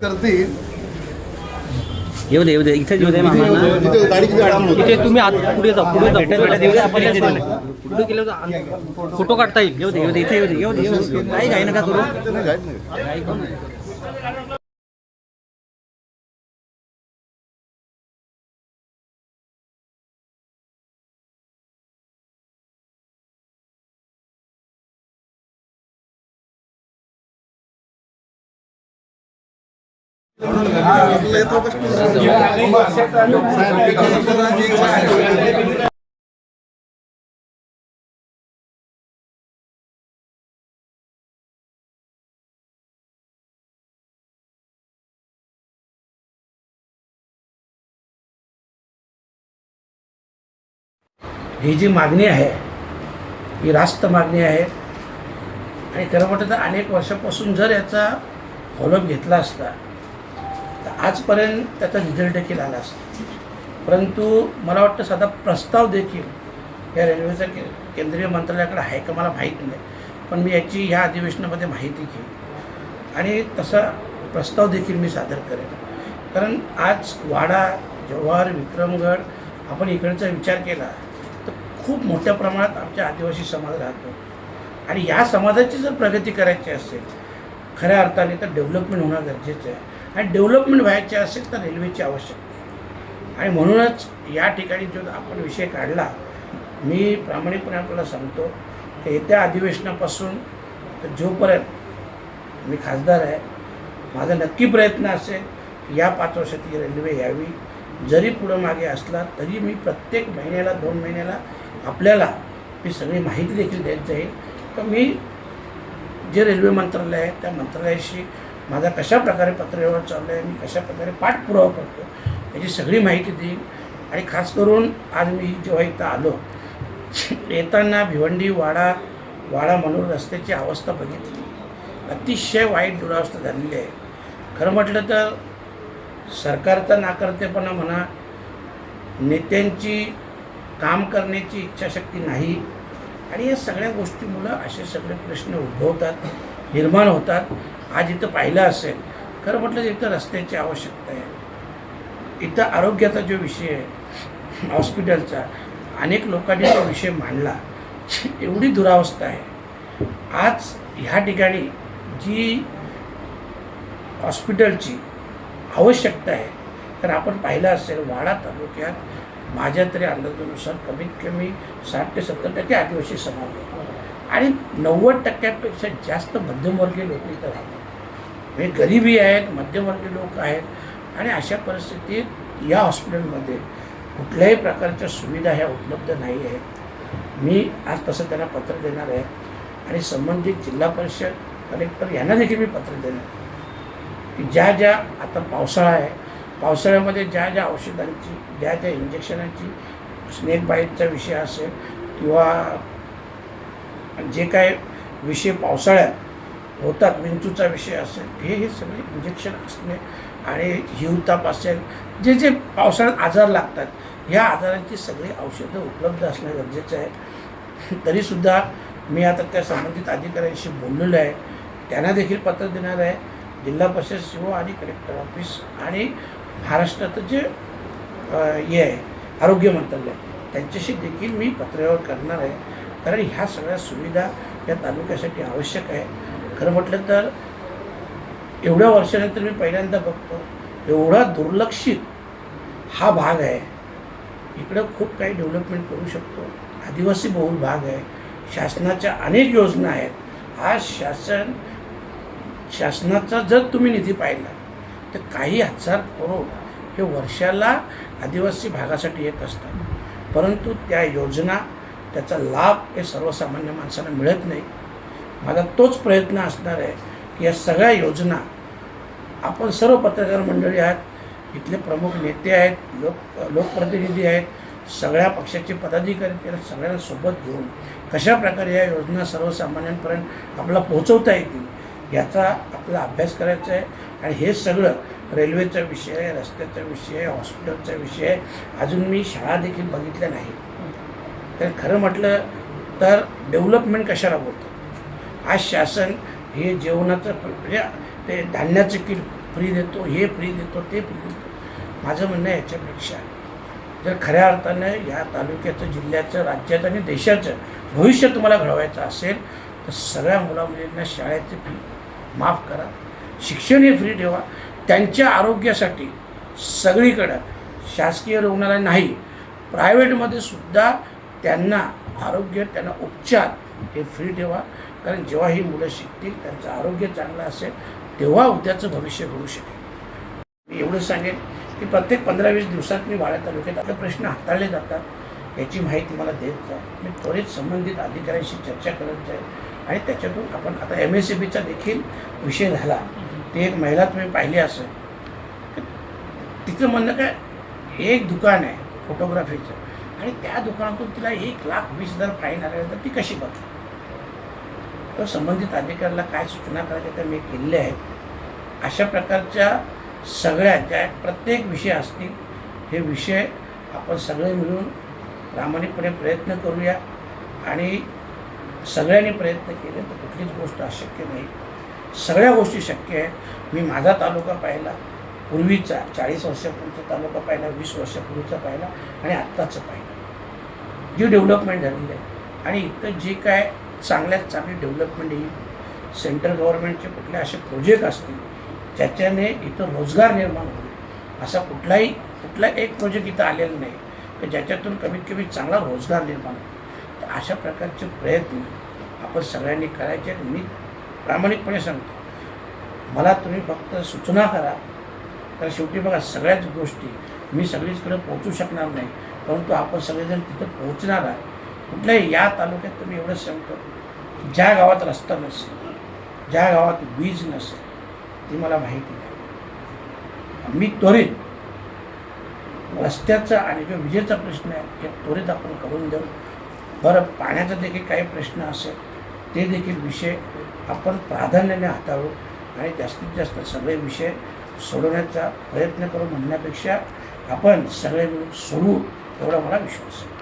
करतील येऊ दे येऊ दे. इथे येऊ दे मामांना इथे तुम्ही आत पुढे जा पुढे जा भेटत भेटत येऊ दे आपण इथे देऊ. पुढे गेलं तर फोटो काढता येईल. येऊ दे येऊ दे इथे येऊ दे येऊ दे येऊ दे. काही काही नका करू. ही जी मागणी आहे ही रास्त मागणी आहे आणि खरं म्हटलं तर अनेक वर्षापासून जर याचा फॉलोअप घेतला असता तर आजपर्यंत त्याचा रिझल्ट देखील आला असतो परंतु मला वाटतं साधा प्रस्ताव देखील या रेल्वेचा के केंद्रीय मंत्रालयाकडे आहे का मला माहीत नाही. पण मी याची ह्या अधिवेशनामध्ये माहिती घेईन. आणि तसा प्रस्ताव देखील मी सादर करेन. कारण आज वाडा जव्हार विक्रमगड आपण इकडचा विचार केला तर खूप मोठ्या प्रमाणात आमच्या आदिवासी समाज राहतो. आणि या समाजाची जर प्रगती करायची असेल खऱ्या अर्थाने तर डेव्हलपमेंट होणं गरजेचं आहे. आणि डेव्हलपमेंट व्हायची असेल तर रेल्वेची आवश्यकता आणि म्हणूनच या ठिकाणी जो आपण विषय काढला मी प्रामाणिकपणे आपल्याला सांगतो की येत्या अधिवेशनापासून जोपर्यंत मी खासदार आहे माझा नक्की प्रयत्न असेल की या पाच वर्षात रेल्वे यावी. जरी पुढं मागे असला तरी मी प्रत्येक महिन्याला दोन महिन्याला आपल्याला मी सगळी माहिती देखील देत जाईल तर मी जे रेल्वे मंत्रालय आहे त्या मंत्रालयाशी माझा कशा प्रकारे पत्रव्यवहार चालू आहे मी कशा प्रकारे पाठपुरावा करतो याची सगळी माहिती देईन. आणि खास करून आज मी जेव्हा इथं आलो येताना भिवंडी वाडा वाडा म्हणून रस्त्याची अवस्था बघितली. अतिशय वाईट दुरावस्था झालेली आहे. खरं म्हटलं तर सरकारचा नाकर्तेपणा म्हणा नेत्यांची काम करण्याची इच्छाशक्ती नाही. आणि या सगळ्या गोष्टीमुळं असे सगळे प्रश्न उद्भवतात निर्माण होतात. आज इथं पाहिलं असेल खरं म्हटलं तर इथं रस्त्याची आवश्यकता आहे. इथं आरोग्याचा जो विषय आहे हॉस्पिटलचा अनेक लोकांनी तो विषय मांडला. एवढी दुरावस्था आहे. आज ह्या ठिकाणी जी हॉस्पिटलची आवश्यकता आहे तर आपण पाहिलं असेल वाडा तालुक्यात माझ्या तरी अंदाजानुसार कमीत कमी साठ ते सत्तर टक्के आदिवासी समाज आहे. आणि नव्वद टक्क्यापेक्षा जास्त मध्यमवर्गीय लोक इथं राहतात. म्हणजे गरिबी आहेत मध्यमवर्गीय लोक आहेत आणि अशा परिस्थितीत या हॉस्पिटलमध्ये कुठल्याही प्रकारच्या सुविधा ह्या उपलब्ध नाही आहेत. मी आज तसं त्यांना पत्र देणार आहे आणि संबंधित जिल्हा परिषद कलेक्टर यांना देखील मी पत्र देणार आहे की ज्या ज्या आता पावसाळा आहे पावसाळ्यामध्ये ज्या ज्या औषधांची ज्या ज्या इंजेक्शनांची स्नेक बाईटचा विषय असेल किंवा जे काय विषय पावसाळ्यात होतात विंचूचा विषय असेल हे हे सगळे इंजेक्शन असणे आणि हिवताप असेल जे जे पावसाळ्यात आजार लागतात ह्या आजारांची सगळी औषधं उपलब्ध असणं गरजेचं आहे. तरीसुद्धा मी आता त्या संबंधित अधिकाऱ्यांशी बोललेलो आहे. त्यांना देखील पत्र देणार आहे. जिल्हा परिषद शिव आणि कलेक्टर ऑफिस आणि महाराष्ट्राचं जे हे आहे आरोग्य मंत्रालय त्यांच्याशी देखील मी पत्रव्यवहार करणार आहे. कारण ह्या सगळ्या सुविधा या तालुक्यासाठी आवश्यक आहे. खरं म्हटलं तर एवढ्या वर्षानंतर मी पहिल्यांदा बघतो एवढा दुर्लक्षित हा भाग आहे. इकडं खूप काही डेव्हलपमेंट करू शकतो. आदिवासी बहुल भाग आहे. शासनाच्या अनेक योजना आहेत. आज शासन शासनाचा जर तुम्ही निधी पाहिला तर काही हजार करोड हे वर्षाला आदिवासी भागासाठी येत असतात. परंतु त्या योजना त्याचा लाभ हे सर्वसामान्य माणसाला मिळत नाही. माझा तोच प्रयत्न असणार आहे की या सगळ्या योजना आपण सर्व पत्रकार मंडळी आहात इथले प्रमुख नेते आहेत लोक लोकप्रतिनिधी आहेत सगळ्या पक्षाचे पदाधिकारी आहेत सगळ्यांना सोबत घेऊन कशा प्रकारे या योजना सर्वसामान्यांपर्यंत आपल्याला पोहोचवता येतील याचा आपला अभ्यास करायचा आहे. आणि हे सगळं रेल्वेचा विषय आहे रस्त्याचा विषय आहे हॉस्पिटलचा विषय आहे. अजून मी शाळा देखील बघितल्या नाही. तर खरं म्हटलं तर डेव्हलपमेंट कशाला बोलतात? आज शासन हे जेवणाचं म्हणजे ते धान्याचं किट फ्री देतो हे फ्री देतो ते फ्री देतो. माझं म्हणणं आहे याच्यापेक्षा जर खऱ्या अर्थानं या तालुक्याचं जिल्ह्याचं राज्याचं आणि देशाचं भविष्य तुम्हाला घडवायचं असेल तर सगळ्या मुलामुलींना शाळेची फी माफ करा. शिक्षण हे फ्री ठेवा. त्यांच्या आरोग्यासाठी सगळीकडं शासकीय रुग्णालय नाही प्रायव्हेटमध्ये सुद्धा त्यांना आरोग्य त्यांना उपचार हे फ्री ठेवा. कारण जेव्हा ही मुलं शिकतील त्यांचं आरोग्य चांगलं असेल तेव्हा उद्याचं भविष्य घडू शकेल. मी एवढं सांगेन की प्रत्येक पंधरा वीस दिवसात मी वाड्या तालुक्यात आपले प्रश्न हाताळले जातात. याची माहिती मला देत जा. मी त्वरित संबंधित अधिकाऱ्यांशी चर्चा करत जाईल. आणि त्याच्यातून आपण आता एम एस सी बीचा देखील विषय झाला. ते एक महिला तुम्ही पाहिली असेल. तिचं म्हणणं काय? एक दुकान आहे फोटोग्राफीचं. आणि त्या दुकानातून तिला एक लाख वीस हजार फाईन आल्यानंतर ती कशी बघते तर संबंधित अधिकाऱ्याला काय सूचना करायच्या त्या मी केलेल्या आहेत. अशा प्रकारच्या सगळ्या ज्या प्रत्येक विषय असतील हे विषय आपण सगळे मिळून प्रामाणिकपणे प्रयत्न करूया आणि सगळ्यांनी प्रयत्न केले तर कुठलीच गोष्ट अशक्य नाही. सगळ्या गोष्टी शक्य आहेत. मी माझा तालुका पाहिला पूर्वीचा चाळीस वर्षापूर्वीचा तालुका पाहिला वीस वर्षापूर्वीचा पाहिला आणि आत्ताचं पाहिलं. जी डेव्हलपमेंट झालेली आहे. आणि इथं जे काय चांगल्यात चांगली डेव्हलपमेंट येईल. सेंट्रल गव्हर्नमेंटचे कुठले असे प्रोजेक्ट असतील ज्याच्याने इथं रोजगार निर्माण होईल. असा कुठलाही कुठला एक प्रोजेक्ट इथं आलेला नाही तर ज्याच्यातून कमीत कमी चांगला रोजगार निर्माण होईल. तर अशा प्रकारचे प्रयत्न आपण सगळ्यांनी करायचे आहेत. मी प्रामाणिकपणे सांगतो मला तुम्ही फक्त सूचना करा. तर शेवटी बघा सगळ्याच गोष्टी मी सगळीचकडे पोहोचू शकणार नाही परंतु आपण सगळेजण तिथं पोहोचणार आहे कुठल्याही या तालुक्यात तुम्ही एवढंच सांगतो ज्या गावात रस्ता नसेल ज्या गावात वीज नसेल ती मला माहिती नाही मी त्वरित रस्त्याचा आणि जो विजेचा प्रश्न आहे हे त्वरित आपण करून देऊ. बरं पाण्याचा देखील काही प्रश्न असेल ते देखील विषय आपण प्राधान्याने हाताळू आणि जास्तीत जास्त सगळे विषय सोडवण्याचा प्रयत्न करू म्हणण्यापेक्षा आपण सगळे मिळून सोडवू एवढा मला विश्वास आहे.